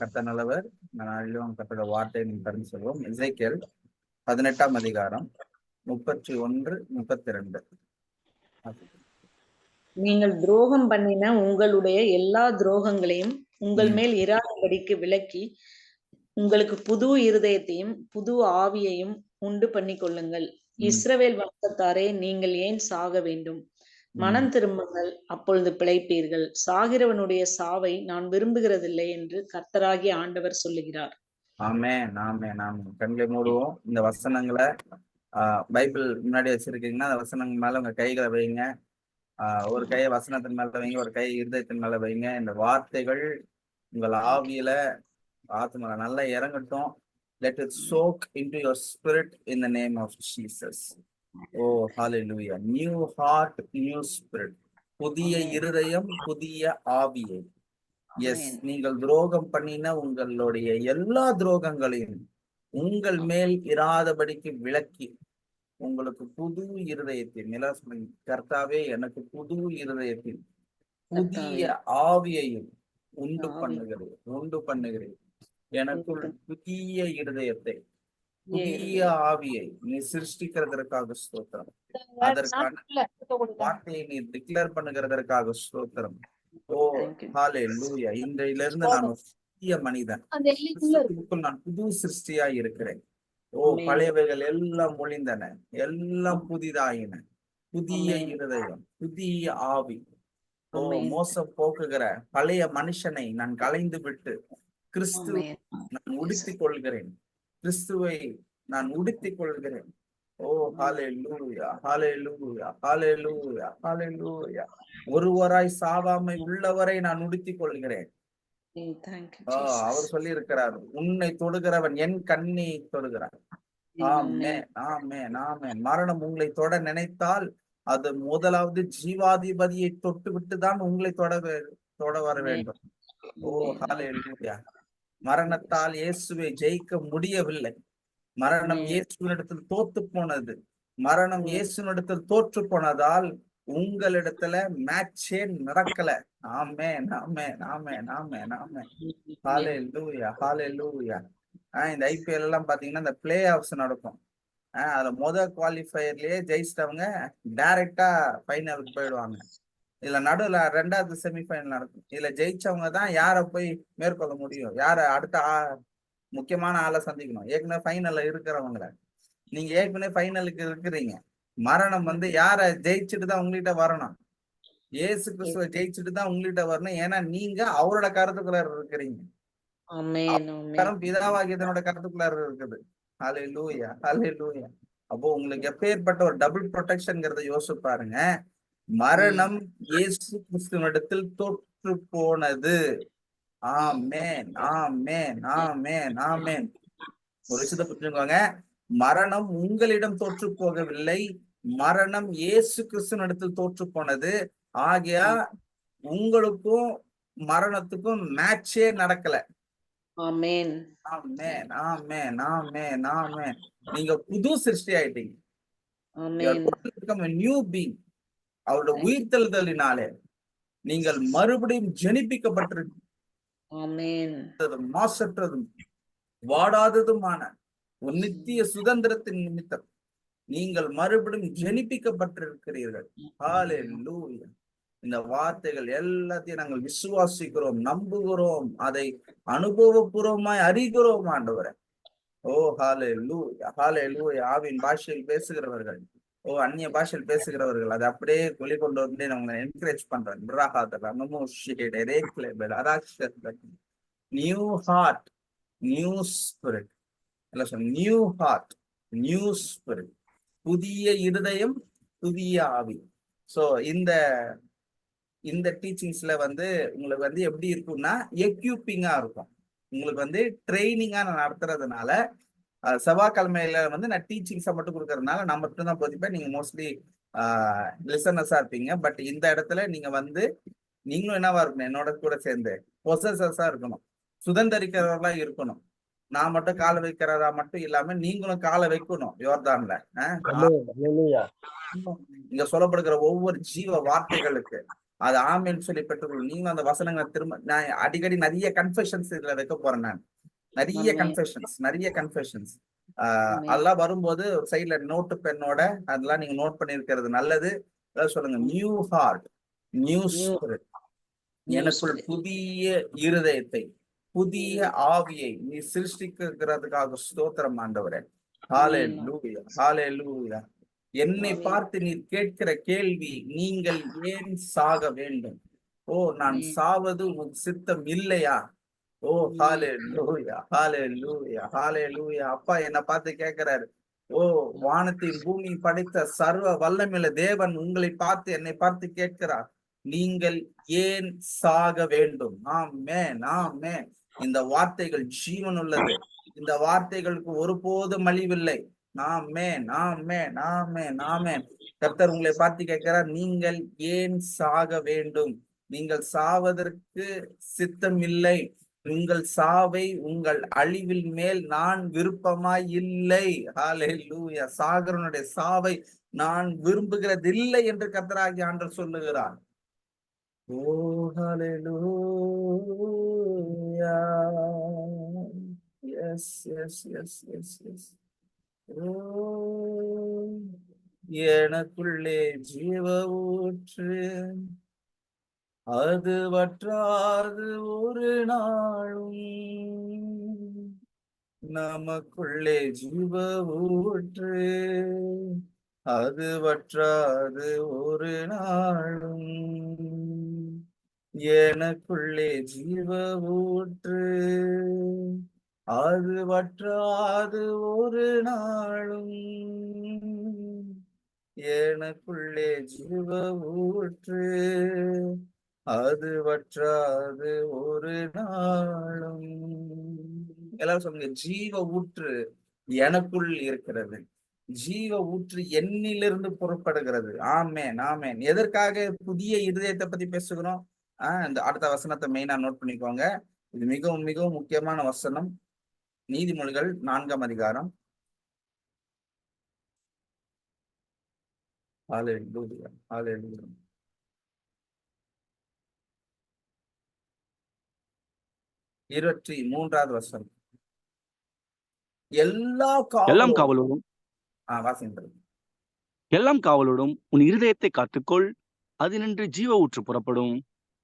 கத்த நல்லவர். நாளிலும் கத்தோட வார்த்தை நீங்க கடந்து சொல்வோம். இசைக்கேல் பதினெட்டாம் அதிகாரம் முப்பத்தி ஒன்று முப்பத்தி ரெண்டு நீங்கள் துரோகம் பண்ணின உங்களுடைய எல்லா துரோகங்களையும் உங்கள். மேல் இராதபடிக்கு விலக்கி உங்களுக்கு புது இருதயத்தையும் புது ஆவியையும் உண்டு பண்ணி கொள்ளுங்கள். இஸ்ரவேல் வம்சத்தாரே நீங்கள் ஏன் சாக வேண்டும்? மனம் திரும்புங்கள் அப்பொழுது பிழைப்பீர்கள். சாகிறவனுடைய சாவை நான் விரும்புகிறதில்லை என்று கர்த்தராகிய ஆண்டவர் சொல்லுகிறார். ஆமே நாமே நாமே கண்களை மூடுவோம். இந்த வசனங்களை பைபிள் முன்னாடி வச்சிருக்கீங்கன்னா அந்த வசனங்கள் மேல உங்க கைகளை வைங்க. ஒரு கையை வசனத்தின் மேல வைங்க ஒரு கை இருதயத்தின் மேல வைங்க. இந்த வார்த்தைகள் உங்கள் ஆவியில ஆத்மால நல்லா இறங்கட்டும். Let it soak into your spirit in the name of Jesus oh hallelujah new heart new spirit புதிய. இருதயம் புதிய ஆவியை. எஸ். நீங்கள் துரோகம் பண்ணின உங்களுடைய எல்லா துரோகங்களையும் உங்கள் மேல் இராதபடிக்கு விலக்கி உங்களுக்கு புது இருதயத்தில் நிலா சொல்லுங்க கர்த்தாவே எனக்கு புது இருதயத்தில் புதிய ஆவியையும் உண்டு. பண்ணுகிறேன் உண்டு பண்ணுகிறேன். எனக்குள் புதிய இருதயத்தை புதிய ஆவியை நீ சிருஷ்டிக்கிறதற்காக ஸ்தோத்திரம். அதற்கான வார்த்தையை நீ டிக்ளேர் பண்ணுகிறதற்காக ஸ்தோத்திரம். ஓ. ஹாலே லூயா இன்றையில இருந்து நான் புதிய மனிதன். நான் புது சிருஷ்டியா இருக்கிறேன். ஓ. பழையவைகள் எல்லாம் ஒளிந்தன எல்லாம் புதிதாயின. புதிய. இருதயம் புதிய ஆவி. ஓ. மோசம் போக்குகிற பழைய மனுஷனை நான் கலைந்து விட்டு கிறிஸ்து. நான் உடுத்திக் கொள்கிறேன். கிறிஸ்துவை நான் உடுத்திக் கொள்கிறேன். ஓ ஹாலே லூயா ஹாலே லூயா ஹாலே லூயா ஹாலே லூயா ஒருவராய் சாவாமை உள்ளவரை நான் உடுத்திக் கொள்கிறேன். அவர் சொல்லி இருக்கிறார் உன்னை தொடுகிறவன் என் கண்ணை தொடுகிறான் ஆமே ஆமே ஆமே மரணம் உங்களை தொட நினைத்தால் அது முதலாவது ஜீவாதிபதியை தொட்டு விட்டுதான் உங்களை தொட தொட வர. வேண்டும். ஓ Amen. ஹalleluya. மரணத்தால் இயேசுவை ஜெயிக்க முடியவில்லை. மரணம். இயேசுவினிடத்தில் தோத்து போனது. மரணம் Amen. இயேசுவினிடத்தில் தோற்று போனதால் உங்களிடத்துல மேட்சே நடக்கல. ஆமே நாமே நாமே நாமே நாமே ஹாலே லூயா ஹாலே லூயா ஆஹ் இந்த ஐபிஎல் எல்லாம் பாத்தீங்கன்னா இந்த பிளே ஆஃப்ஸ் நடக்கும். ஆஹ் அதுல முத குவாலிஃபயர்லயே ஜெயிச்சிட்டவங்க டைரக்டா ஃபைனலுக்கு போயிடுவாங்க. இதுல நடுவுல ரெண்டாவது செமிஃபைனல் நடக்கும். இதுல ஜெயிச்சவங்க தான் யார போய் மேற்கொள்ள முடியும்? யார அடுத்த முக்கியமான ஆளை சந்திக்கணும்? ஏற்கனவே ஃபைனல்ல இருக்கிறவங்கள. நீங்க ஏற்கனவே ஃபைனலுக்கு இருக்கிறீங்க. மரணம் வந்து யார ஜெயிச்சுட்டு தான் உங்ககிட்ட வரணும்? ஏசு கிறிஸ்துவ ஜெயிச்சுட்டு தான் உங்ககிட்ட வரணும். ஏன்னா நீங்க அவரோட கருத்துக்குள்ள இருக்கிறீங்க. கரம் பிதாவாகியதனோட கருத்துக்குள்ளார இருக்குது. ஹலே லூயா ஹலே லூயா அப்போ உங்களுக்கு எப்பேற்பட்ட ஒரு டபுள் ப்ரொடெக்ஷன்ங்கிறத யோசிச்சு பாருங்க. மரணம் இயேசு கிறிஸ்துவனிடத்தில் தொற்று போனது. ஆமேன் ஆமேன் ஆமேன் ஆமேன். ஒரு விஷயத்தை புரிஞ்சுக்கோங்க. மரணம் உங்களிடம் தோற்று போகவில்லை. மரணம் இயேசு கிறிஸ்துவனிடத்தில் தோற்று போனது. ஆகியா உங்களுக்கும் மரணத்துக்கும் மேட்சே நடக்கல. Amen. ஆமென் ஆமென் ஆமென் ஆமென். நீங்க புது சிருஷ்டி ஆயிட்டீங்க. நியூ பீங் அவருடைய உயிர்த்தெழுதலினாலே நீங்கள் மறுபடியும் ஜெனிப்பிக்கப்பட்டிருக்கிறது Amen. மாசற்றதும் வாடாததுமான ஒரு நித்திய சுதந்திரத்தின் நிமித்தம் நீங்கள் மறுபடியும் ஜெனிப்பிக்கப்பட்டிருக்கிறீர்கள். ஹalleluya இந்த வார்த்தைகள் எல்லாத்தையும் நாங்கள் விசுவாசிக்கிறோம் நம்புகிறோம் அதை அனுபவபூர்வமாய் அறிகிறோம் ஆண்டவரே. ஓ ஹாலே லூ ஹாலே லூ ஆவின் பாஷையில் பேசுகிறவர்கள் ஓ அந்நிய பாஷையில் பேசுகிறவர்கள். அதை அப்படியே கொலி கொண்டு வந்து நம்மளை என்கரேஜ் பண்றேன் நியூ ஹார்ட் நியூ ஸ்பிரிட் இல்ல சொல்ல நியூ ஹார்ட் நியூ ஸ்பிரிட் புதிய இருதயம் புதிய ஆவி. சோ இந்த இந்த டீச்சிங்ஸ்ல வந்து உங்களுக்கு வந்து எப்படி இருக்கும்னா எக்யூப்பிங்கா இருக்கும். உங்களுக்கு வந்து ட்ரைனிங்கா நான் நடத்துறதுனால செவ்வாய்க்கிழமையில வந்து நான் டீச்சிங்ஸை மட்டும் கொடுக்கறதுனால நான் மட்டும் தான் போதிப்பேன் நீங்க மோஸ்ட்லி லிசனர்ஸா இருப்பீங்க. பட் இந்த இடத்துல நீங்க வந்து நீங்களும் என்னவா இருக்கணும்? என்னோட கூட சேர்ந்து பொசஸஸா இருக்கணும். சுதந்திரிக்கிறவர்களா இருக்கணும். நான் மட்டும் காலை வைக்கிறதா மட்டும் இல்லாம நீங்களும் காலை வைக்கணும் யோர்தான்ல. இங்க சொல்லப்படுகிற ஒவ்வொரு ஜீவ வார்த்தைகளுக்கு அது ஆமேன்னு சொல்லி பெற்றுக்கொள்ளும் நீங்க அந்த வசனங்களை திரும்ப நான் அடிக்கடி நிறைய கன்ஃபெஷன்ஸ் இதுல வைக்க போறேன் நான். நிறைய. கன்ஃபெஷன்ஸ் நிறைய கன்ஃபெஷன்ஸ். அதெல்லாம் வரும்போது ஒரு சைட்ல நோட்டு பெண்ணோட அதெல்லாம் நீங்க நோட் பண்ணிருக்கிறது நல்லது சொல்லுங்க நியூ ஹார்ட் நியூ ஸ்பிரிட் எனக்குள். புதிய இருதயத்தை புதிய ஆவியை நீ சிருஷ்டிக்கிறதுக்காக ஸ்தோத்திரம் ஆண்டவரே ஹாலே லூயா ஹாலே லூயா என்னை. பார்த்து நீர் கேட்கிற கேள்வி நீங்கள் ஏன் சாக வேண்டும் ஓ நான். சாவது உன் சித்தம் இல்லையா ஓ. ஹாலே லூயா ஹாலே லூயா ஹாலே லூயா அப்பா என்னை பார்த்து கேட்கிறாரு ஓ வானத்தையும் பூமி படைத்த சர்வ வல்லமில்ல தேவன் உங்களை பார்த்து என்னை பார்த்து கேட்கிறார். நீங்கள் ஏன் சாக வேண்டும்? ஆமென் ஆமென். இந்த வார்த்தைகள் ஜீவன் உள்ளது. இந்த வார்த்தைகளுக்கு ஒருபோதும் அழிவில்லை. நாமே நாமே நாமே நாமே கர்த்தர் உங்களை பார்த்து கேட்கிறார். நீங்கள் ஏன் சாக வேண்டும்? நீங்கள் சாவதற்கு சித்தம் இல்லை. உங்கள் சாவை உங்கள் அழிவில் மேல் நான் விருப்பமாய் இல்லை. சாகரனுடைய சாவை நான் விரும்புகிறதில்லை என்று கத்தராகி ஆண்டவர் சொல்லுகிறார். ஓ yes yes yes yes yes எனக்குள்ளே ஜீவ ஊற்று. அது வற்றாது ஒரு நாளும். நமக்குள்ளே ஜீவ ஊற்று. அது வற்றாது ஒரு நாளும். எனக்குள்ளே ஜீவ ஊற்று. அது வற்றாது ஒரு நாளும். எனக்குள்ளே ஜீவ ஊற்று. அது வற்றாது ஒரு நாளும். எல்லாரும் சொல்லுங்க ஜீவ ஊற்று எனக்குள் இருக்கிறது. ஜீவ ஊற்று எண்ணிலிருந்து புறப்படுகிறது. ஆமேன் ஆமேன். எதற்காக புதிய இருதயத்தை பத்தி பேசுகிறோம்? ஆஹ் இந்த அடுத்த வசனத்தை மெயினா நோட் பண்ணிக்கோங்க. இது மிகவும் மிகவும் முக்கியமான வசனம். நீதிமொழிகள் நான்காம் அதிகாரம். Hallelujah. Hallelujah. இருபத்தி மூன்றாவது வசனம். எல்லா எல்லாம் காவலோடும் வாசிங்கள் எல்லாம் காவலோடும் உன் இருதயத்தை காத்துக்கொள் அது நின்று ஜீவ ஊற்று புறப்படும்.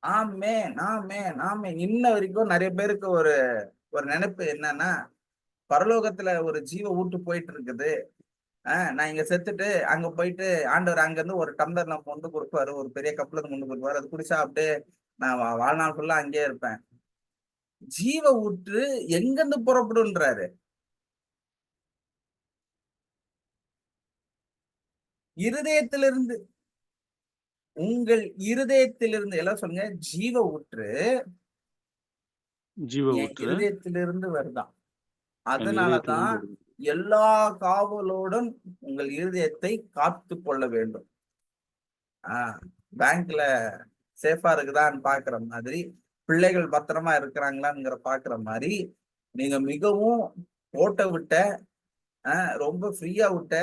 ஆமேன் ஆமேன் ஆமேன். இன்ன வரைக்கும் நிறைய பேருக்கு ஒரு ஒரு நினைப்பு என்னன்னா பரலோகத்துல ஒரு ஜீவ ஊட்டு போயிட்டு இருக்குது ஆஹ் நான் இங்க செத்துட்டு அங்க போயிட்டு ஆண்டவர் அங்க இருந்து ஒரு டம்ளர் நம்ம வந்து கொடுப்பாரு ஒரு பெரிய இருந்து கொண்டு கொடுப்பாரு அது குடிச்சா அப்படியே நான் வாழ்நாள் ஃபுல்லா அங்கேயே இருப்பேன். ஜீவ ஊற்று எங்கிருந்து புறப்படுன்றாரு இருதயத்திலிருந்து. உங்கள் இருதயத்திலிருந்து எல்லாம் சொல்லுங்க ஜீவ ஊற்று ஜீவ ஊற்று இருதயத்திலிருந்து வருதான். அதனாலதான் எல்லா காவலோடும் உங்கள் இருதயத்தை காத்து கொள்ள வேண்டும். ஆஹ் பேங்க்ல சேஃபா இருக்குதான்னு பாக்குற மாதிரி பிள்ளைகள் பத்திரமா இருக்கிறாங்களாங்கிற பாக்குற மாதிரி நீங்க மிகவும் ஓட்ட விட்ட ரொம்ப ஃப்ரீயா விட்ட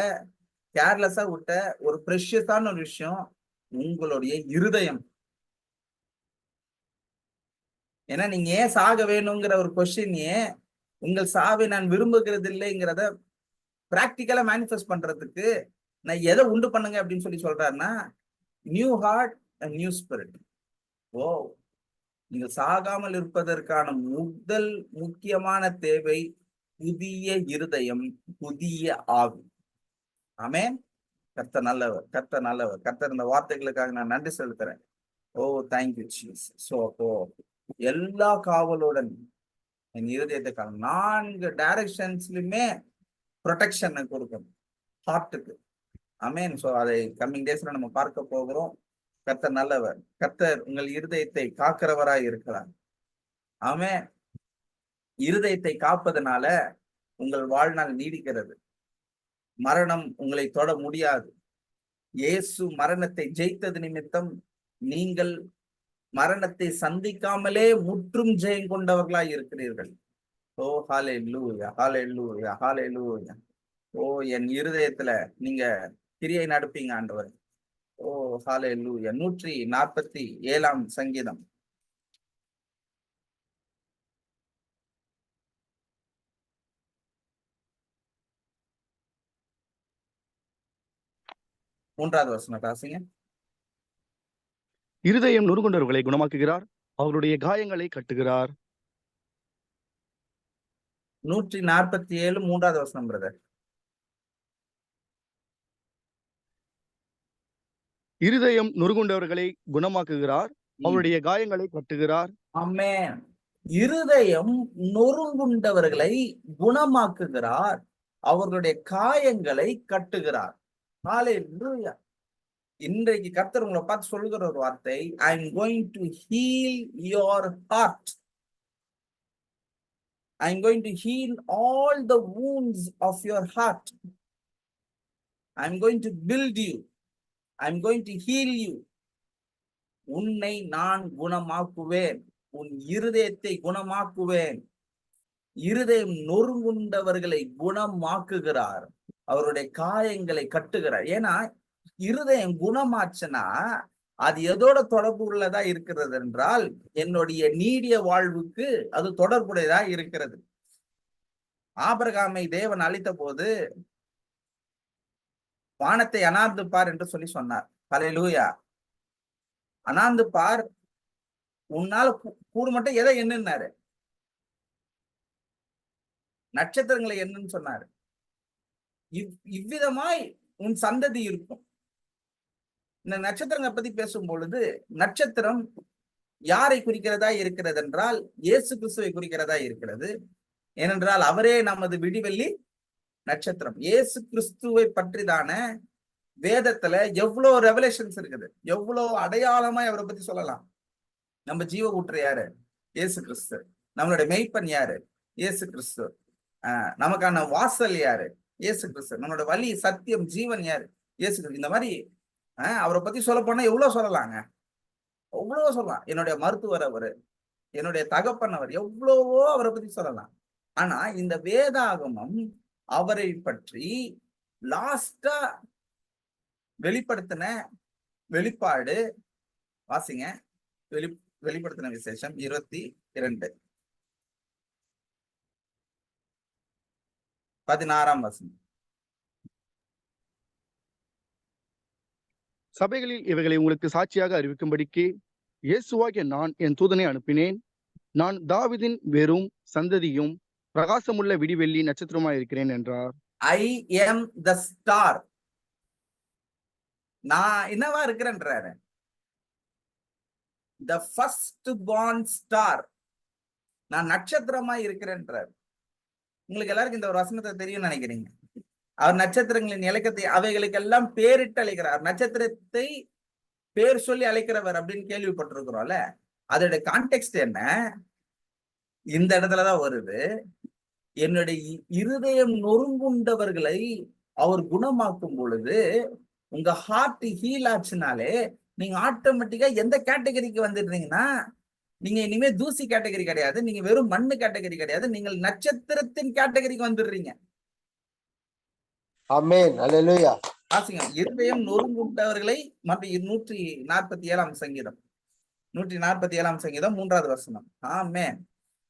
கேர்லெஸ்ஸா விட்ட ஒரு ப்ரெஷியஸான ஒரு விஷயம் உங்களுடைய இருதயம். ஏன்னா நீங்க ஏன் சாக வேணுங்கிற ஒரு கொஸ்டின் ஏன் உங்கள் சாவை நான் விரும்புகிறது இல்லைங்கிறத பிராக்டிக்கலா மேனிஃபெஸ்ட் பண்றதுக்கு நான் எதை உண்டு பண்ணுங்க அப்படின்னு சொல்லி சொல்றாருன்னா new heart and new spirit oh நீங்கள் சாகாமல் இருப்பதற்கான முதல் முக்கியமான தேவை புதிய இருதயம் புதிய ஆவி. ஆமே கத்த நல்லவர் கத்த நல்லவர். கத்த இந்த வார்த்தைகளுக்காக நான் நன்றி செலுத்துறேன். ஓ தேங்க்யூ சீஸ் ஸோ அப்போ எல்லா காவலுடன் என் இருதயத்தை நான்கு டைரக்ஷன்ஸ்லயுமே ப்ரொடெக்ஷனை கொடுக்கணும். ஹார்ட்டுக்கு அமேன் ஸோ அதை கம்மிங் டேஸ்ல நம்ம பார்க்க போகிறோம். கர்த்தர் நல்லவர். கர்த்தர் உங்கள் இருதயத்தை காக்கிறவராய் இருக்கிறார். ஆமே. இருதயத்தை காப்பதனால உங்கள் வாழ்நாள் நீடிக்கிறது. மரணம் உங்களை தொட முடியாது. இயேசு மரணத்தை ஜெயித்தது நிமித்தம் நீங்கள் மரணத்தை சந்திக்காமலே முற்றும் ஜெயம் கொண்டவர்களாய் இருக்கிறீர்கள். ஓ ஹாலே லூயா ஹாலே லூயா ஹாலே லூயா ஓ என் இருதயத்துல நீங்க கிரியை நடப்பீங்க ஆண்டவர். ஹalleluya நூற்றி நாற்பத்தி ஏழாம் சங்கீதம். மூன்றாவது வசனம் ராசிங்க இருதயம் நொறுங்குண்டவர்களை குணமாக்குகிறார் அவருடைய காயங்களை கட்டுகிறார். நூற்றி நாற்பத்தி ஏழு மூன்றாவது வசனம் பிரதர் இருதயம் நொறுங்குண்டவர்களை குணமாக்குகிறார் அவருடைய காயங்களை கட்டுகிறார் ஆமென். இருதயம் நொறுங்குண்டவர்களை குணமாக்குகிறார் அவர்களுடைய காயங்களை கட்டுகிறார். இன்றைக்கு கர்த்தர் உங்களை பார்த்து சொல்லுகிற ஒரு வார்த்தை I am going to heal your heart I am going to heal all the wounds of your heart I am going to build you I'm going to heal you உன்னை நான் குணமாக்குவேன். உன் இருதயத்தை குணமாக்குவேன். இருதயம் நொறுங்குண்டவர்களை குணமாக்குகிறார். அவருடைய காயங்களை கட்டுகிறார். ஏன்னா இருதயம் குணமாச்சுன்னா அது எதோட தொடர்பு உள்ளதா இருக்கிறது என்றால் என்னுடைய நீடிய வாழ்வுக்கு அது தொடர்புடையதா இருக்கிறது. ஆபரகாமை தேவன் அளித்த போது வானத்தை அனார்ந்து பார் என்று சொல்லி சொன்னார். ஹalleluya. அனாந்து பார் உன்னால கூடு மட்டும் எதை என்னன்னாரு நட்சத்திரங்களை என்னன்னு சொன்னாரு. இவ் இவ்விதமாய் உன் சந்ததி இருக்கும். இந்த நட்சத்திரங்களை பத்தி பேசும் பொழுது நட்சத்திரம் யாரை குறிக்கிறதா இருக்கிறது என்றால் இயேசு கிறிஸ்துவை குறிக்கிறதா இருக்கிறது. ஏனென்றால் அவரே நமது விடிவெள்ளி நட்சத்திரம். இயேசு கிறிஸ்துவை பற்றிதான வேதத்துல எவ்வளவு ரெவலேஷன்ஸ் இருக்குது. எவ்வளவு அடையாளமாய் அவரை பத்தி சொல்லலாம். நம்ம ஜீவ ஊற்று யாரு? இயேசு கிறிஸ்து. நம்மளுடைய மெய்ப்பன் யாரு? இயேசு கிறிஸ்து. ஆஹ் நமக்கான வாசல் யாரு? இயேசு கிறிஸ்து. நம்மளோட வழி சத்தியம் ஜீவன் யாரு? இயேசு கிறிஸ்து. இந்த மாதிரி ஆஹ் அவரை பத்தி சொல்ல போனா எவ்வளவு சொல்லலாங்க? எவ்வளவோ சொல்லலாம். என்னுடைய மருத்துவர் அவரு என்னுடைய தகப்பன் அவர் எவ்வளவோ அவரை பத்தி சொல்லலாம். ஆனா இந்த வேதாகமம் அவரை பற்றி லாஸ்டா வெளிப்படுத்தின வெளிப்பாடு வாசிங்க. வெளி வெளிப்படுத்தின விசேஷம் இருபத்தி இரண்டு. பதினாறாம் வசனம். சபைகளில் இவைகளை உங்களுக்கு சாட்சியாக அறிவிக்கும்படிக்கு இயேசுவாகிய நான் என் தூதனை அனுப்பினேன். நான் தாவிதின் வெறும் சந்ததியும் பிரகாசமுள்ள விடிவெள்ளி நட்சத்திரமா இருக்கிறேன் என்றார். ஐ எம் த ஸ்டார் நான் என்னவா இருக்கிறேன்றாரு? த ஃபர்ஸ்ட் பார்ன் ஸ்டார் நான் நட்சத்திரமா இருக்கிறேன்றார். உங்களுக்கு எல்லாருக்கும் இந்த ஒரு வசனத்தை தெரியும்னு நினைக்கிறீங்க. அவர் நட்சத்திரங்களின் இலக்கத்தை அவைகளுக்கெல்லாம் பேரிட்டு அழைக்கிறார். நட்சத்திரத்தை பேர் சொல்லி அழைக்கிறவர் அப்படின்னு கேள்விப்பட்டிருக்கிறோம்ல. அதோட கான்டெக்ட் என்ன? இந்த இடத்துலதான் வருது. என்னுடைய இருதயம் நொறுங்குண்டவர்களை அவர் குணமாக்கும் பொழுது உங்க ஹார்ட் ஹீல் ஆச்சுனாலே நீங்க ஆட்டோமேட்டிக்கா எந்த கேட்டகரிக்கு வந்துடுறீங்கன்னா நீங்க இனிமே தூசி கேட்டகரி கிடையாது நீங்க வெறும் மண்ணு கேட்டகரி கிடையாது நீங்கள் நட்சத்திரத்தின் கேட்டகரிக்கு வந்துடுறீங்க. இருதயம் நொறுங்குண்டவர்களை மற்றும் நூற்றி நாற்பத்தி ஏழாம் சங்கீதம். நூற்றி நாற்பத்தி ஏழாம் சங்கீதம் மூன்றாவது வசனம். ஆமென்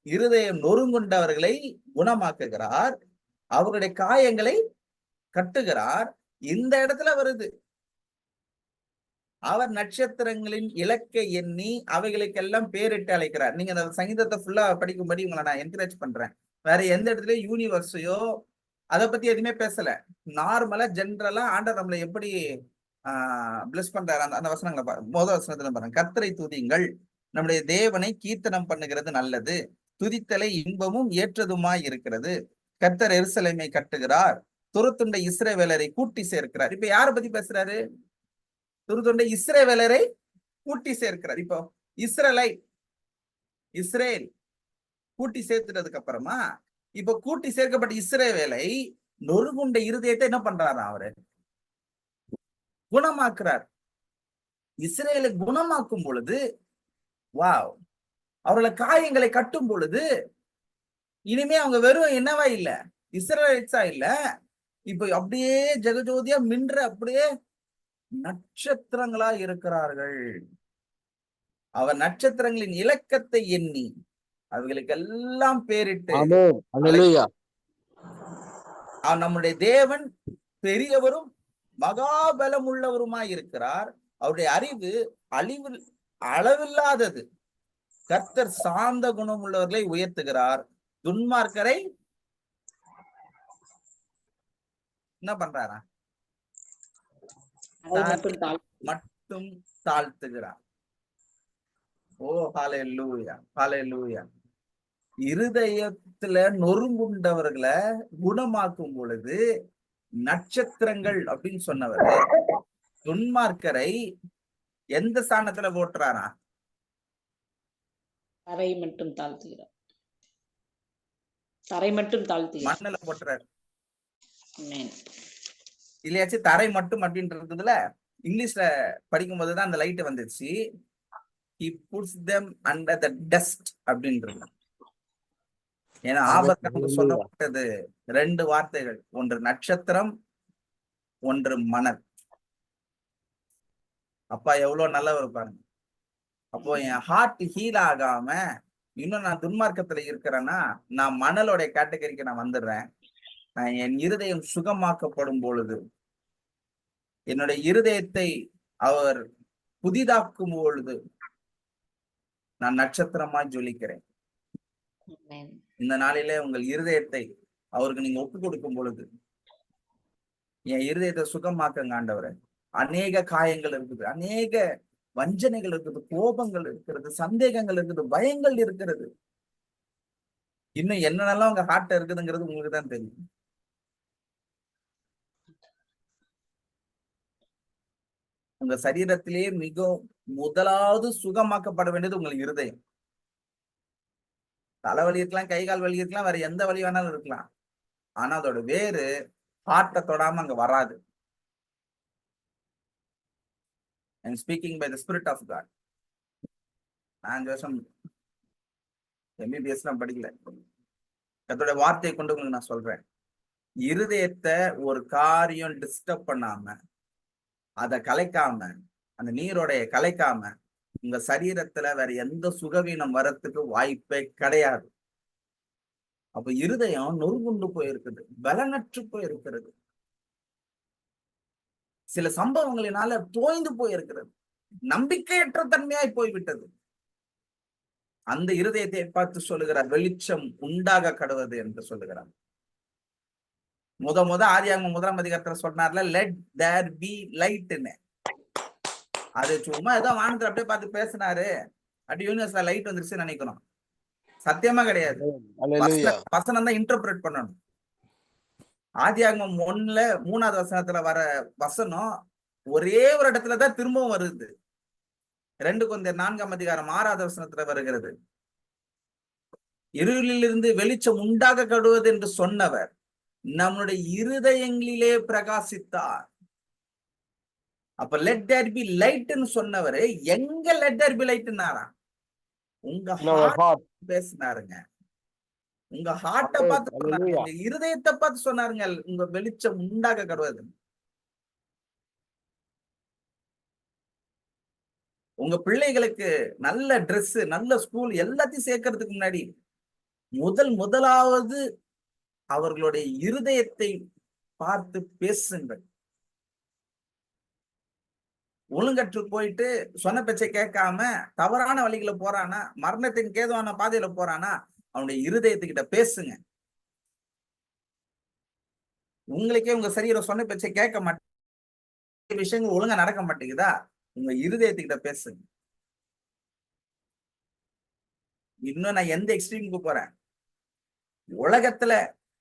இருதயம் நொறுங்குண்டவர்களை குணமாக்குகிறார். அவருடைய காயங்களை கட்டுகிறார். இந்த இடத்துல வருது. அவர் நட்சத்திரங்களின் இலக்கை எண்ணி அவைகளுக்கெல்லாம் பேரிட்டு அழைக்கிறார். நீங்க அந்த சங்கீதத்தை ஃபுல்லா படிக்கும்படி உங்களை நான் என்கரேஜ் பண்றேன். வேற எந்த இடத்துல யூனிவர்ஸையோ அதை பத்தி எதுவுமே பேசல. நார்மலா ஜென்ரலா ஆண்டர் நம்மளை எப்படி ஆஹ் பிளஸ் பண்றாரு? அந்த அந்த வசனங்களை பாருங்க முதல் வசனத்துல பாருங்க. கத்தரை துதிங்கள். நம்முடைய தேவனை கீர்த்தனம் பண்ணுகிறது நல்லது. துதித்தலை இன்பமும் ஏற்றதுமாய் இருக்கிறது கர்த்தர் எருசலேமை கட்டுகிறார். துருத்துண்ட இஸ்ரேவேலரை கூட்டி சேர்க்கிறார். இப்ப யார பத்தி பேசுறாரு? துருத்துண்ட இஸ்ரேவேலரை கூட்டி சேர்க்கிறார். இப்போ இஸ்ரலை இஸ்ரேல் கூட்டி சேர்த்துட்டதுக்கு அப்புறமா இப்ப கூட்டி சேர்க்கப்பட்ட இஸ்ரேவேலை நொறுகுண்ட இருதயத்தை என்ன பண்றாரா அவரு? குணமாக்குறார். இஸ்ரேலை குணமாக்கும் பொழுது வாவ் அவர்களை காயங்களை கட்டும் பொழுது இனிமே அவங்க வெறும் என்னவா இல்ல இஸ்ரேலிட்ஸா இல்ல இப்ப அப்படியே ஜெகஜோதியா மின்ற அப்படியே நட்சத்திரங்களா இருக்கிறார்கள். அவர் நட்சத்திரங்களின் இலக்கத்தை எண்ணி அவைகளுக்கு எல்லாம் பேரிட்டு நம்முடைய தேவன் பெரியவரும் மகாபலம் உள்ளவருமாய் இருக்கிறார் அவருடைய அறிவு அழிவில் அளவில்லாதது. கர்த்தர் சாந்த குணம் உள்ளவர்களை உயர்த்துகிறார். துன்மார்க்கரை என்ன பண்றாரா? மட்டும் தாழ் மட்டும் தாழ்த்துகிறார். ஓ ஹalleluya ஹalleluya. இருதயத்துல நொறுங்குண்டவர்களை குணமாக்கும் பொழுது நட்சத்திரங்கள் அப்படின்னு சொன்னவர். துன்மார்க்கரை எந்த ஸ்தானத்துல போட்டுறாரா தரை மட்டும் தாழ்த்துகிறார். தரை மட்டும் தாழ்த்துகிறார். மண்ணுல போட்டுறாரு. இல்லையாச்சு தரை மட்டும் அப்படின்றதுல இங்கிலீஷ்ல படிக்கும் போதுதான் அந்த லைட் வந்துச்சு he puts them under the dust அப்படின்றது. ஏன்னா ஆபத்தாங்க சொல்லப்பட்டது. ரெண்டு வார்த்தைகள். ஒன்று நட்சத்திரம் ஒன்று மணல். அப்பா எவ்வளவு நல்லவர் பாருங்க. அப்போ என் ஹார்ட் ஹீல் ஆகாம இன்னும் நான் துன்மார்க்கத்துல இருக்கிறேன்னா நான் மணலோட கேட்டகரிக்கு நான் வந்துடுறேன். நான் என் இருதயம் சுகமாக்கப்படும் பொழுது என்னுடைய இருதயத்தை அவர் புதிதாக்கும் பொழுது நான் நட்சத்திரமா ஜொலிக்கிறேன். இந்த நாளிலே உங்கள் இருதயத்தை அவருக்கு நீங்க ஒப்பு கொடுக்கும் பொழுது என் இருதயத்தை சுகமாக்கங்க ஆண்டவரே. அநேக காயங்கள் இருக்குது. அநேக வஞ்சனைகள் இருக்குது கோபங்கள் இருக்கிறது சந்தேகங்கள் இருக்குது பயங்கள் இருக்கிறது. இன்னும் என்னென்னலாம் உங்க ஹார்ட்ல இருக்குதுங்கிறது உங்களுக்கு தான் தெரியும். உங்க சரீரத்திலேயே மிக முதலாவது சுகமாக்கப்பட வேண்டியது உங்களுக்கு இருதயம். தலைவலி இருக்கலாம் கை கால் வலி இருக்கலாம் வேற எந்த வலி வேணாலும் இருக்கலாம். ஆனா அதோட வேறு ஹார்ட்டை தொடாம அங்க வராது. And speaking by the Spirit of God. நான் ஜோசம் வருஷம் எம்பிபிஎஸ் எல்லாம் படிக்கல. கத்தோட வார்த்தையை கொண்டு உங்களுக்கு நான் சொல்றேன். இருதயத்தை ஒரு காரியம் டிஸ்டர்ப் பண்ணாம அதை கலைக்காம அந்த நீரோடைய கலைக்காம உங்க சரீரத்துல வேற எந்த சுகவீனம் வரத்துக்கு வாய்ப்பே கிடையாது. அப்ப இருதயம் நொறுங்குண்டு போயிருக்குது பலனற்று போயிருக்கிறது. சில சம்பவங்களினால தோய்ந்து போயிருக்கிறது. நம்பிக்கையற்ற தன்மையாய் போய்விட்டது. அந்த இருதயத்தை பார்த்து சொல்லுகிறார் வெளிச்சம் உண்டாக கடவுது என்று சொல்லுகிறார். முத முத ஆதியாகமம் முதலாம் அதிகாரத்துல சொன்னார்ல லெட் தேர் பி லைட்னு அது சும்மா ஏதோ வானத்துல அப்படியே பார்த்து பேசினாரு. அப்படி யூனிவர்ஸ்ல லைட் வந்துருச்சுன்னு நினைக்கணும். சத்தியமா கிடையாது. வசனம் தான் இன்டர்பிரேட் பண்ணணும். ஆதியாகமம் ஒண்ணுல மூணாவது வசனத்துல வர வசனம் ஒரே ஒரு இடத்துலதான் திரும்பவும் வருது. ரெண்டு கொஞ்சம் நான்காம் அதிகாரம் ஆறாவது வசனத்துல வருகிறது. இருளிலிருந்து வெளிச்சம் உண்டாக கடுவது என்று சொன்னவர் நம்முடைய இருதயங்களிலே பிரகாசித்தார். அப்ப லெட் தேர் பி லைட்னு சொன்னவரு எங்க லெட் தேர் பி லைட்னாரா உங்க. பேசினாருங்க. உங்க ஹார்ட்ட. பார்த்து சொன்னாருங்க. உங்க இருதயத்தை பார்த்து சொன்னாருங்க உங்க வெளிச்சம் உண்டாக கடுவது உங்க பிள்ளைகளுக்கு நல்ல Dress நல்ல ஸ்கூல் எல்லாத்தையும் சேர்க்கறதுக்கு முன்னாடி முதல் முதலாவது அவர்களுடைய இருதயத்தை பார்த்து பேசுங்கள் ஒழுங்கற்று போயிட்டு சொன்ன பேச்சை கேட்காம தவறான வழிகளை போறானா மரணத்தின் கேதுவான பாதையில போறானா அவனுடைய இருதயத்துக்கிட்ட பேசுங்க. உங்களுக்கே உங்க சரீரம் சொன்ன பேச்சை கேட்க மாட்டேங்க விஷயங்கள் ஒழுங்கா நடக்க மாட்டேங்குதா? உங்க இருதயத்துக்கிட்ட பேசுங்க. இன்னும் நான் எந்த எக்ஸ்ட்ரீமுக்கு போறேன்? உலகத்துல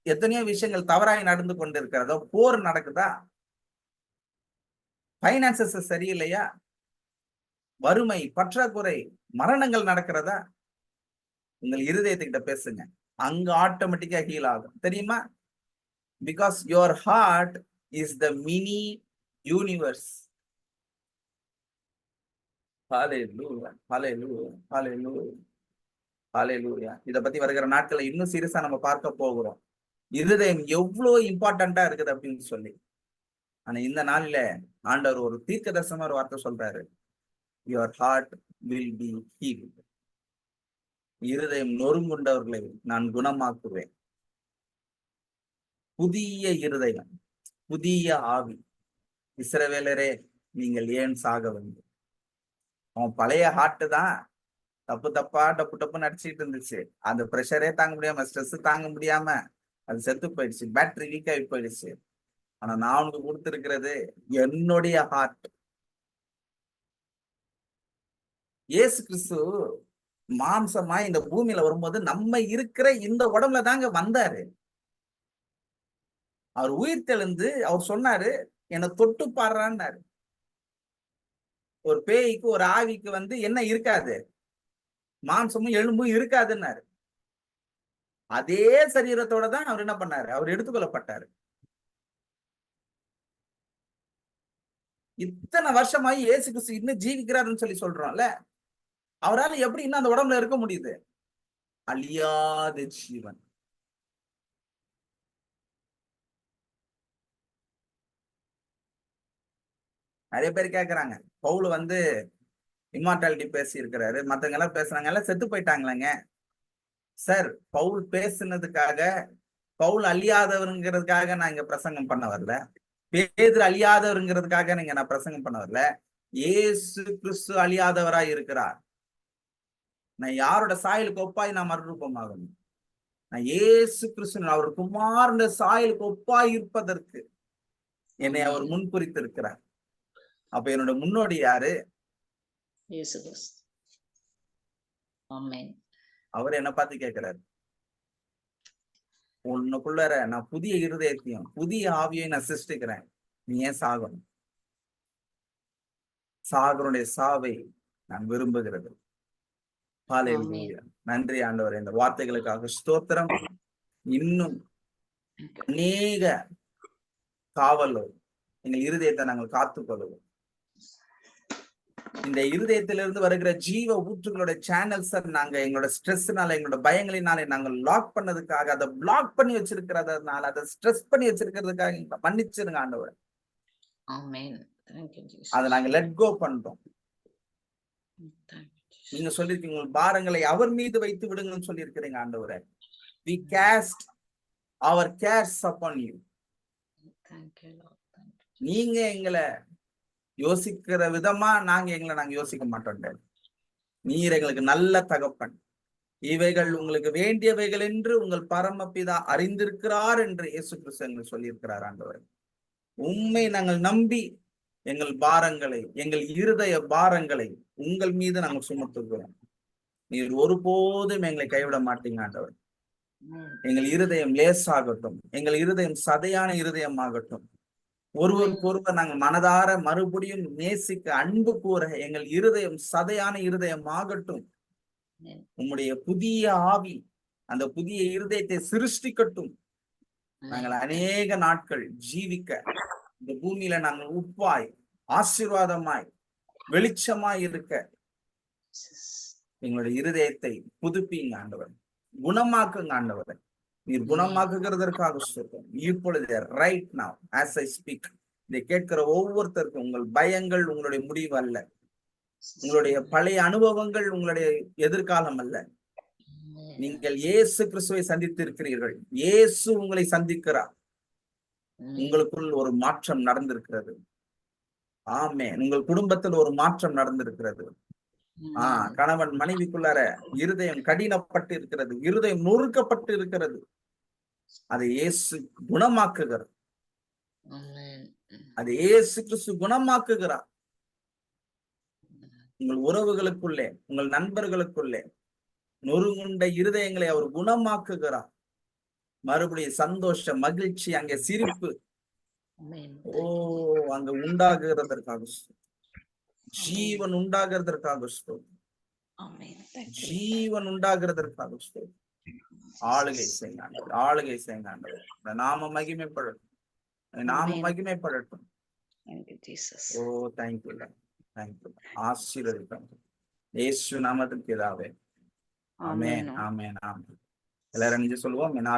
எத்தனையோ விஷயங்கள் தவறாய் நடந்து கொண்டு இருக்கிறதோ போர் நடக்குதா? பைனான்சஸ் சரியில்லையா? வறுமை பற்றாக்குறை மரணங்கள் நடக்கிறதா? உங்கள் இருதயத்துக்கிட்ட பேசுங்க. அங்க ஆட்டோமேட்டிக்கா ஹீல் ஆகும். தெரியுமா? Because your heart is the mini universe இத பத்தி வருகிற நாட்கள் இன்னும் சீரியஸா நம்ம பார்க்க போகிறோம். இருதயம் எவ்வளவு இம்பார்ட்டண்டா இருக்குது அப்படின்னு சொல்லி. ஆனா இந்த நாள்ல ஆண்டவர் ஒரு தீர்க்கதரிசனமா ஒரு வார்த்தை சொல்றாரு. Your heart will be heal இருதயம் நொறுங்குண்டவர்களை நான் குணமாக்குவேன். புதிய இருதயம் புதிய ஆவி. இஸ்ரவேலரே நீங்கள் ஏன் சாக வேண்டும்? அவன் பழைய ஹார்ட் தான். தப்பு தப்பா டப்பு டப்புன்னு அடிச்சுட்டு இருந்துச்சு. அந்த ப்ரெஷரே தாங்க முடியாம ஸ்ட்ரெஸ் தாங்க முடியாம அது செத்து போயிடுச்சு. பேட்டரி வீக் ஆகி போயிடுச்சு. ஆனா நான் உனக்கு கொடுத்திருக்கிறது என்னுடைய ஹார்ட் இயேசு கிறிஸ்து மாம்சமா இந்த பூமியில வரும்போது நம்ம இருக்கிற இந்த உடம்புல தாங்க வந்தாரு. அவர் உயிர் தெளிந்து அவர் சொன்னாரு என்னை தொட்டு பாடுறான்னாரு ஒரு பேய்க்கு ஒரு ஆவிக்கு வந்து என்ன இருக்காது? மாம்சமும் எலும்பும் இருக்காதுன்னாரு. அதே சரீரத்தோட தான் அவர் என்ன பண்ணாரு? அவர் எடுத்துக்கொள்ளப்பட்டாரு. இத்தனை வருஷமாயி ஏசு கிறிஸ்து இன்னும் ஜீவிக்கிறாருன்னு சொல்லி சொல்றோம்ல. அவரால எப்படி இன்னும் அந்த உடம்புல இருக்க முடியுது. அழியாத ஜீவன். நிறைய பேர் கேக்குறாங்க. பவுல் வந்து இம்மார்டாலிட்டி பேசி இருக்கிறாரு மத்தவங்க எல்லாம் பேசுறாங்க. எல்லாம் செத்து போயிட்டாங்களேங்க. சார் பவுல் பேசுனதுக்காக பவுல் அழியாதவருங்கிறதுக்காக நான் இங்க பிரசங்கம் பண்ண வரல. பேதர் அழியாதவருங்கிறதுக்காக நீங்க நான் பிரசங்கம் பண்ண வரல. ஏசு கிறிஸ்து அழியாதவராய் இருக்கிறார் நான் யாரோட சாயலுக்கு ஒப்பாய் நான் மறுரூபமாகணும். நான் ஏசு கிறிஸ்து அவர் குமாரன சாயலுக்கு ஒப்பாய் இருப்பதற்கு என்னை அவர் முன்குறித்து இருக்கிறார் அப்ப என்னோட முன்னோடி யாரு? இயேசு அவர் என்ன பார்த்து கேட்கிறாரு. உன்னுக்குள்ளார நான் புதிய இருதயத்தையும் புதிய ஆவியையும் நான் சிருஷ்டிக்கிறேன். நீ ஏன் சாகணும்? சாகருடைய சாவை நான் விரும்புகிறது. நன்றி ஆண்டவர். இந்த வார்த்தைகளுக்காக ஸ்தோத்திரம். இன்னும் அநேக காவலோ எங்கள் இருதயத்தை நாங்கள் காத்துக்கொள்வோம் இந்த இருதயத்திலிருந்து வருகிற ஜீவ ஊற்றுகளோட சேனல்ஸை நாங்க எங்களோட ஸ்ட்ரெஸ்னால எங்களோட பயங்களினால நாங்கள் லாக் பண்ணதுக்காக அதை பிளாக் பண்ணி வச்சிருக்கிறதுனால அதை ஸ்ட்ரெஸ் பண்ணி வச்சிருக்கிறதுக்காக மன்னிச்சிருங்க ஆண்டவர். அதை நாங்க லெட் கோ பண்றோம் நீங்க சொல்லிருக்கீங்க உங்கள் பாரங்களை அவர் மீது வைத்து விடுங்கன்னு சொல்லியிருக்கிறீங்க ஆண்டவரை. We cast our cares upon you. Thank you lord. Thank you நீங்க எங்களை யோசிக்கிற விதமா நாங்க எங்களை நாங்க யோசிக்க மாட்டோம். நீர் எங்களுக்கு நல்ல தகப்பன். இவைகள் உங்களுக்கு வேண்டியவைகள் என்று உங்கள் பரமபிதா அறிந்திருக்கிறார் என்று இயேசு கிறிஸ்து எங்களுக்கு சொல்லியிருக்கிறார் ஆண்டவர். உண்மை நாங்கள் நம்பி எங்கள் பாரங்களை எங்கள் இருதய பாரங்களை உங்கள் மீது நாங்கள் சுமத்துகிறோம். நீர் ஒருபோதும் எங்களை கைவிட மாட்டீங்க ஆண்டவர். எங்கள் இருதயம் லேசாகட்டும். எங்கள் இருதயம் சதையான இருதயம் ஆகட்டும் ஒருவருக்கு ஒருவர் நாங்கள் மனதார மறுபடியும் நேசிக்க அன்பு கூற எங்கள் இருதயம் சதையான இருதயம் ஆகட்டும் உம்முடைய புதிய ஆவி அந்த புதிய இருதயத்தை சிருஷ்டிக்கட்டும். நாங்கள் அநேக நாட்கள் ஜீவிக்க இந்த பூமியில நாங்கள் உப்பாய் ஆசீர்வாதமாய் வெளிச்சமாய் இருக்க. எங்களுடைய இருதயத்தை புதுப்பிங்க ஆண்டவர். குணமாக்குங்க ஆண்டவர். நீர் குணமாக்குகிறதற்காக சொல்றோம் இப்பொழுது right now as I speak இதை கேட்கிற ஒவ்வொருத்தருக்கும் உங்கள் பயங்கள் உங்களுடைய முடிவு அல்ல. உங்களுடைய பழைய அனுபவங்கள் உங்களுடைய எதிர்காலம் அல்ல. நீங்கள் இயேசு கிறிஸ்துவை சந்தித்து இருக்கிறீர்கள் இயேசு உங்களை சந்திக்கிறார். உங்களுக்குள் ஒரு மாற்றம் நடந்திருக்கிறது. ஆமே உங்கள் குடும்பத்தில் ஒரு மாற்றம் நடந்திருக்கிறது. ஆஹ். கணவன் மனைவிக்குள்ளார இருதயம் கடினப்பட்டு இருக்கிறது இருதயம் நொறுக்கப்பட்டு இருக்கிறது அதை இயேசு குணமாக்குகிறார். அதை இயேசு கிறிஸ்து குணமாக்குகிறார். உங்கள் உறவுகளுக்குள்ளே உங்கள் நண்பர்களுக்குள்ளே நொறுங்குண்ட இருதயங்களை அவர் குணமாக்குகிறார். மறுபடியும் சந்தோஷம் மகிழ்ச்சி அங்கே சிரிப்பு. ஓ அங்க உண்டாகுகிறதற்காக ஸ்தோத்திரம். ஜீவன் உண்டாகிறதற்காக. ஜீவன் உண்டாகிறதற்காக. ஆளுகை செய்யுங்க ஆண்டவர். ஆளுகை. இந்த நாம மகிமைப்படட்டும் நாம. மகிமைப்படட்டும். ஓ தேங்க்யூ தேங்க்யூ ஆசீர்வதிப்பாங்க இயேசு நாமத்தில் பிதாவே ஆமென். ஆமென் ஆமென் எல்லாரும் அஞ்சு சொல்லுவோம். என்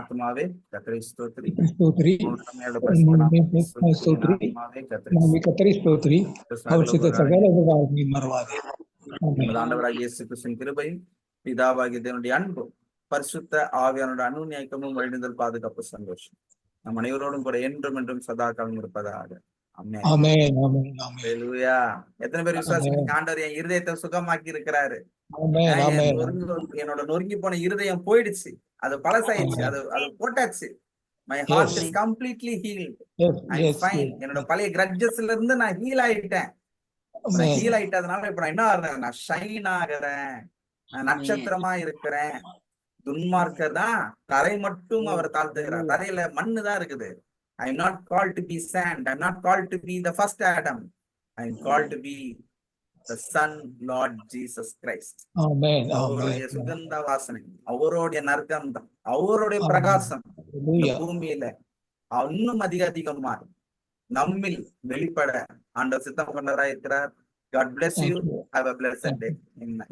கத்திரை ஸ்தோத்ரி கத்திரை ஸ்தோத்ரி அவர் சித்த சகல மறவாதே ஆண்டவராக இயேசு கிருஷ்ணன் கிருபையும் பிதாவாகிய தேவனுடைய அன்பும் பரிசுத்த ஆவியானோட அணு நியாயக்கமும் வழிந்தல் பாதுகாப்பு சந்தோஷம். நம் அனைவரோடும் கூட என்றும் என்றும் சதா காலம் இருப்பதாக. எத்தனை பேர் விசுவாசிக்கிறீங்க என் இருதயத்தை சுகமாக்கி இருக்கிறாரு என்னோட நொறுங்கி போன இருதயம் போயிடுச்சு. அது பழசாயிடுச்சு. அது அது போட்டாச்சு. My heart. Is completely healed I fine என்னோட பழைய கிரட்ஜஸ்ல இருந்து நான் ஹீல் ஆயிட்டேன். ஹீல் ஆயிட்டதுனால இப்ப நான் என்ன ஆகுறேன்? நான் ஷைன் ஆகுறேன். நான் நட்சத்திரமா இருக்கிறேன். துன்மார்க்கர் தான் தரை மட்டும் அவர் தாழ்த்துகிறார். தரையில மண்ணு தான் இருக்குது. I am not call to be sand I am not call to be the first Adam I am call to be son Lord Jesus Christ amen அவருடைய சுகந்த வாசனை அவருடைய நற்கந்தம் அவருடைய. பிரகாசம் பூமியில இன்னும் அதிக அதிகமா நம்மில் வெளிப்பட ஆண்டவர் சித்தம் கொண்டவராய் இருக்கிறார் God Thank you. have a blessed day. Amen.